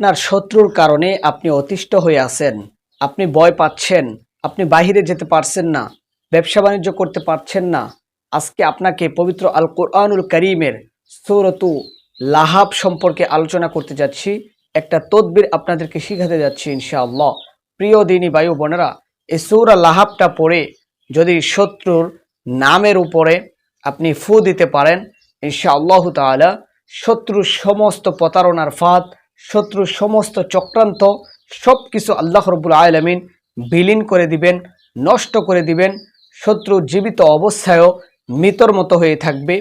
আপনার শত্রুর কারণে আপনি অতিষ্ঠ হয়ে আছেন। আপনি ভয় পাচ্ছেন। আপনি বাহিরে যেতে পারছেন না। ব্যবসা বাণিজ্য করতে পারছেন না। আজকে আপনাকে পবিত্র আল কোরআনুল করিমের সৌরতু লাহাব সম্পর্কে আলোচনা করতে যাচ্ছি। একটা তদবির আপনাদেরকে শিখাতে যাচ্ছি ইনশাআল্লাহ। প্রিয় দিনী বায়ু বোনেরা, এই সৌরা লাহাবটা পড়ে যদি শত্রুর নামের উপরে আপনি ফু দিতে পারেন, ইনশাআল্লাহ তাআলা শত্রুর সমস্ত প্রতারণার ফাঁদ শত্রুর সমস্ত চক্রান্ত সব কিছু আল্লাহ রবুল আলমিন বিলীন করে দিবেন, নষ্ট করে দিবেন। শত্রু জীবিত অবস্থায়ও মৃতর মতো হয়ে থাকবে।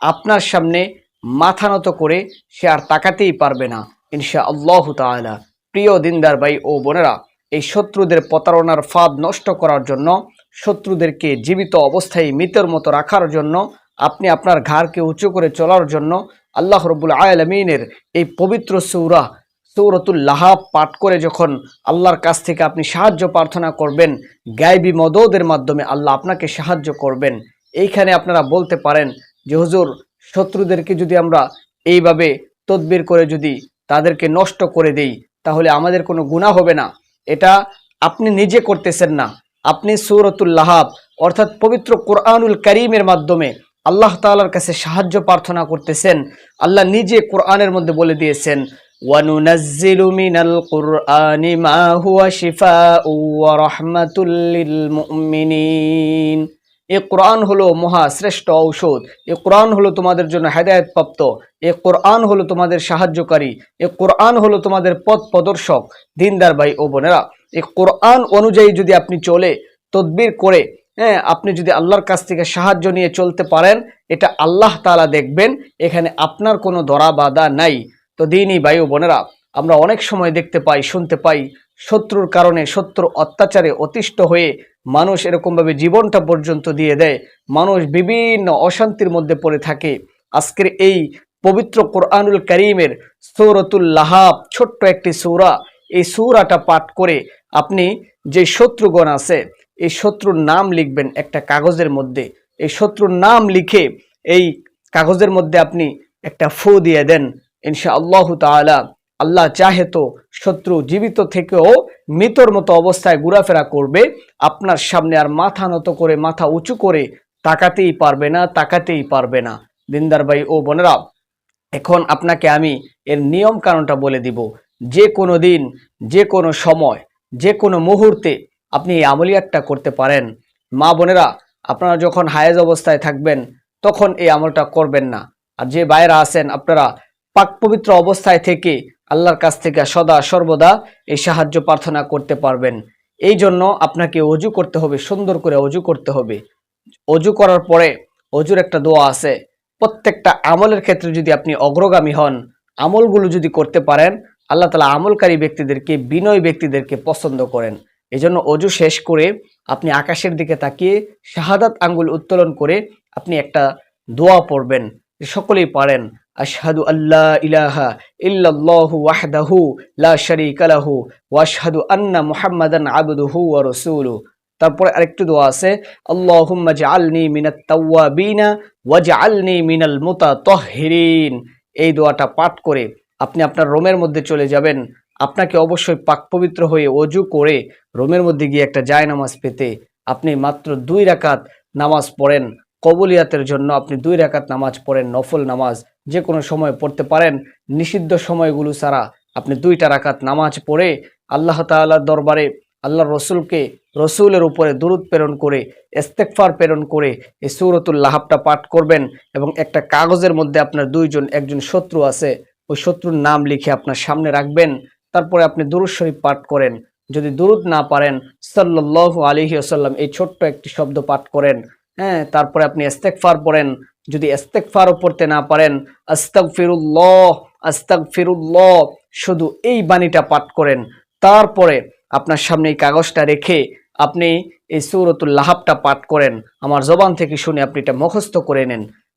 আপনার সামনে মাথা নত করে সে আর তাকাতেই পারবে না ইনশা আল্লাহ তাআলা। প্রিয় দিনদার ভাই ও বোনেরা, এই শত্রুদের প্রতারণার ফাঁদ নষ্ট করার জন্য, শত্রুদেরকে জীবিত অবস্থায় মৃতের মতো রাখার জন্য, আপনি আপনার ঘাড়কে উঁচু করে চলার জন্য আল্লাহ রবুল আলমিনের এই পবিত্র সৌরা, সৌরতুল লাহাব পাঠ করে যখন আল্লাহর কাছ থেকে আপনি সাহায্য প্রার্থনা করবেন, গায়বী মদদের মাধ্যমে আল্লাহ আপনাকে সাহায্য করবেন। এইখানে আপনারা বলতে পারেন যে, হুজুর, শত্রুদেরকে যদি আমরা এইভাবে তদবির করে যদি তাদেরকে নষ্ট করে দেই, তাহলে আমাদের কোনো গুণা হবে না। এটা আপনি নিজে করতেছেন না। আপনি সৌরতুল লাহাব, অর্থাৎ পবিত্র কোরআনুল করিমের মাধ্যমে আল্লাহ তালার কাছে সাহায্য প্রার্থনা করতেছেন। আল্লাহ নিজে কোরআনের মধ্যে বলে দিয়েছেন وننزل من القرآن ما هو شفاء ورحمة للمؤمنين এ কোরআন হলো মহা শ্রেষ্ঠ ঔষধ। এ কোরআন হলো তোমাদের জন্য হেদায়তপ্রাপ্ত। এ কোরআন হলো তোমাদের সাহায্যকারী। এ কোরআন হলো তোমাদের পথ প্রদর্শক, দিনদার ভাই ও বোনেরা। এ কোরআন অনুযায়ী যদি আপনি চলে, তদবির করে হ্যাঁ আপনি যদি আল্লাহর কাছ থেকে সাহায্য নিয়ে চলতে পারেন, এটা আল্লাহ তাআলা দেখবেন, এখানে আপনার কোনো দরা বাধা নাই। তো দিনই ও বোনেরা, আমরা অনেক সময় দেখতে পাই, শুনতে পাই, শত্রুর কারণে শত্রু অত্যাচারে অতিষ্ঠ হয়ে মানুষ এরকমভাবে জীবনটা পর্যন্ত দিয়ে দেয়। মানুষ বিভিন্ন অশান্তির মধ্যে পড়ে থাকে। আজকের এই পবিত্র কোরআনুল করিমের সৌরতুল লাহাব, ছোট্ট একটি সৌরা, এই সৌরাটা পাঠ করে আপনি যে শত্রুগণ আছে এই শত্রুর নাম লিখবেন একটা কাগজের মধ্যে। এই শত্রুর নাম লিখে এই কাগজের মধ্যে আপনি একটা ফু দিয়ে দেন। ইনশা আল্লাহ তাআলা আল্লাহ চাহে তো শত্রু জীবিত থেকেও মৃতর মতো অবস্থায় ঘোরাফেরা করবে। আপনার সামনে আর মাথা নত করে, মাথা উঁচু করে তাকাতেই পারবে না, তাকাতেই পারবে না। দিনদার ভাই ও বোনেরা, এখন আপনাকে আমি এর নিয়ম কারণটা বলে দিব। যে কোনো দিন, যে কোনো সময়, যে কোনো মুহূর্তে আপনি এই আমলিয়াতটা করতে পারেন। মা বোনেরা, আপনারা যখন হায়েজ অবস্থায় থাকবেন, তখন এই আমলটা করবেন না। আর যে বাইরা আছেন, আপনারা পাক পবিত্র অবস্থায় থেকে আল্লাহর কাছ থেকে সদা সর্বদা এই সাহায্য প্রার্থনা করতে পারবেন। এই জন্য আপনাকে অজু করতে হবে, সুন্দর করে অজু করতে হবে। অজু করার পরে অজুর একটা দোয়া আছে। প্রত্যেকটা আমলের ক্ষেত্রে যদি আপনি অগ্রগামী হন, আমলগুলো যদি করতে পারেন, আল্লাহ তালা আমলকারী ব্যক্তিদেরকে, বিনয় ব্যক্তিদেরকে পছন্দ করেন। এই জন্য অজু শেষ করে আপনি আকাশের দিকে তাকিয়ে শাহাদাত আঙ্গুল উত্তোলন করে আপনি একটা দোয়া পড়বেন। সকলেই পারেন, আশহাদু আল্লাহ ইলাহা ইল্লাল্লাহু ওয়াহদাহু লা শারীকা লাহু ওয়া আশহাদু আন্না মুহাম্মাদান আবদুহু ওয়া রাসূলুহু। তারপরে আরেকটু দোয়া আছে, আল্লাহুম্মা জাআলনি মিনাত তাওয়াবিনা ওয়াজআলনি মিনাল মুতাতাহহিরিন। এই দোয়াটা পাঠ করে আপনি আপনার রোমের মধ্যে চলে যাবেন। আপনাকে অবশ্যই পাক পবিত্র হয়ে অজু করে রোমের মধ্যে গিয়ে একটা জায় নামাজ পেতে আপনি মাত্র দুই রাকাত নামাজ পড়েন। কবলিয়াতের জন্য আপনি দুই রাকাত নামাজ পড়েন, নফল নামাজ। যে কোনো সময় পড়তে পারেন। নিষিদ্ধ সময়গুলো ছাড়া আপনি দুইটা রাকাত নামাজ পড়ে আল্লাহ তাআলার দরবারে আল্লাহ রসুলকে রসুলের উপরে দূরত প্রেরণ করে ইস্তেকফার প্রেরণ করে এই সৌরতুল লাহাবটা পাঠ করবেন এবং একটা কাগজের মধ্যে আপনার দুইজন, একজন শত্রু আছে, ওই শত্রুর নাম লিখে আপনার সামনে রাখবেন। তারপরে আপনি দুরুদ শরীফ পাঠ করেন। যদি দুরুদ না পারেন, সাল্লাল্লাহু আলাইহি ওয়াসাল্লাম এই ছোট্ট একটি শব্দ পাঠ করেন। হ্যাঁ তারপরে আপনি ইস্তেকফার পড়েন। যদি ইস্তেকফারও পড়তে না পারেন, আস্তাগফিরুল্লাহ আস্তাগফিরুল্লাহ, শুধু এই বাণীটা পাঠ করেন। তারপরে আপনার সামনে এই কাগজটা রেখে আপনি এই সৌরতুল লাহাবটা পাঠ করেন। আমার জবান থেকে শুনে আপনি এটা মুখস্থ করে নেন।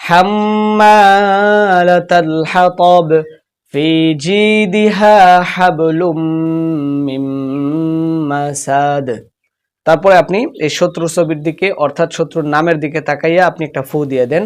حمالة الحطب في جيدها حبل من مساد তারপরে আপনি এই শত্রু ছবির দিকে অর্থাৎ শত্রুর নামের দিকে তাকাইয়া আপনি একটা ফু দিয়ে দেন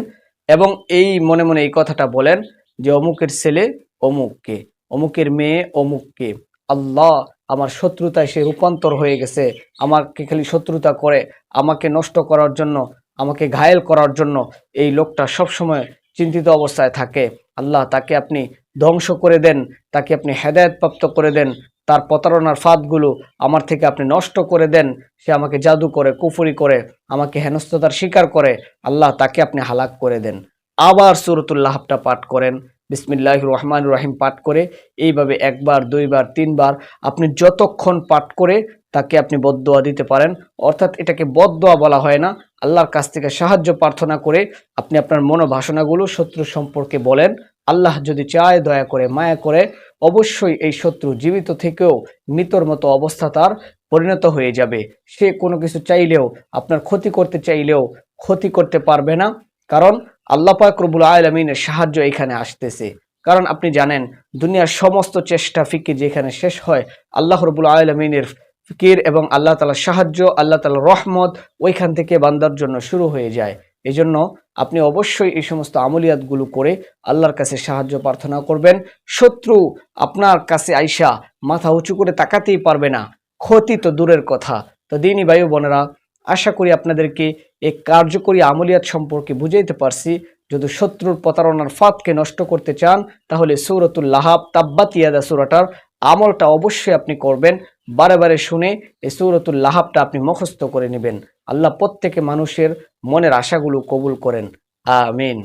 এবং এই মনে মনে এই কথাটা বলেন যে অমুকের ছেলে অমুককে অমুকের মেয়ে অমুককে আল্লাহ আমার শত্রুতায় সে রূপান্তর হয়ে গেছে আমাকে খালি শত্রুতা করে আমাকে নষ্ট করার জন্য আমাকে ঘায়েল করার জন্য এই লোকটা সবসময় চিন্তিত অবস্থায় থাকে। আল্লাহ তাকে আপনি ধ্বংস করে দেন, তাকে আপনি হেদায়তপ্রাপ্ত করে দেন, তার প্রতারণার ফাঁদগুলো আমার থেকে আপনি নষ্ট করে দেন, সে আমাকে জাদু করে, কুফুরি করে, আমাকে হেনস্থতার শিকার করে, আল্লাহ তাকে আপনি হালাক করে দেন। আবার সুরতুল্লাহটা পাঠ করেন। বিসমিল্লাহ রহমান রহিম পাঠ করে, এইভাবে একবার, দুইবার, তিনবার আপনি যতক্ষণ পাঠ করে তাকে আপনি বদদোয়া দিতে পারেন। অর্থাৎ এটাকে বদদোয়া বলা হয় না। আল্লাহর কাছ থেকে সাহায্য প্রার্থনা করে আপনি আপনার মনোভাসনাগুলো শত্রু সম্পর্কে বলেন। আল্লাহ যদি চায়, দয়া করে মায়া করে, অবশ্যই এই শত্রু জীবিত থেকেও মৃতর মতো অবস্থা তার পরিণত হয়ে যাবে। সে কোনো কিছু চাইলেও, আপনার ক্ষতি করতে চাইলেও ক্ষতি করতে পারবে না। কারণ আল্লাহ পাক রবুল আলমিনের সাহায্য এখানে আসতেছে। কারণ আপনি জানেন, দুনিয়ার সমস্ত চেষ্টা ফিকে যেখানে শেষ হয়, আল্লাহ রবুল আলমিনের ফিকির এবং আল্লাহ তালার সাহায্য, আল্লাহ তালার রহমত ওইখান থেকে বান্দার জন্য শুরু হয়ে যায়। এজন্য আপনি অবশ্যই এই সমস্ত আমলিয়াতগুলো করে আল্লাহর কাছে সাহায্য প্রার্থনা করবেন। শত্রু আপনার কাছে আইসা মাথা উঁচু করে তাকাতেই পারবে না। ক্ষতি তো দূরের কথা। তো দিনই বায়ু বোনেরা আশা করি আপনাদেরকে এই কার্যকরী আমলিয়াত সম্পর্কে বুঝাইতে পারছি। যদি শত্রুর প্রতারণার ফাঁদকে নষ্ট করতে চান, তাহলে সৌরতুল লাহাব তাব্বাত ইয়াদা সুরাটার আমলটা অবশ্যই আপনি করবেন। বারে বারে শুনে এই সৌরতুল লাহাবটা আপনি মুখস্থ করে নেবেন। আল্লাহ প্রত্যেকে মানুষের মনের আশাগুলো কবুল করেন। আমিন।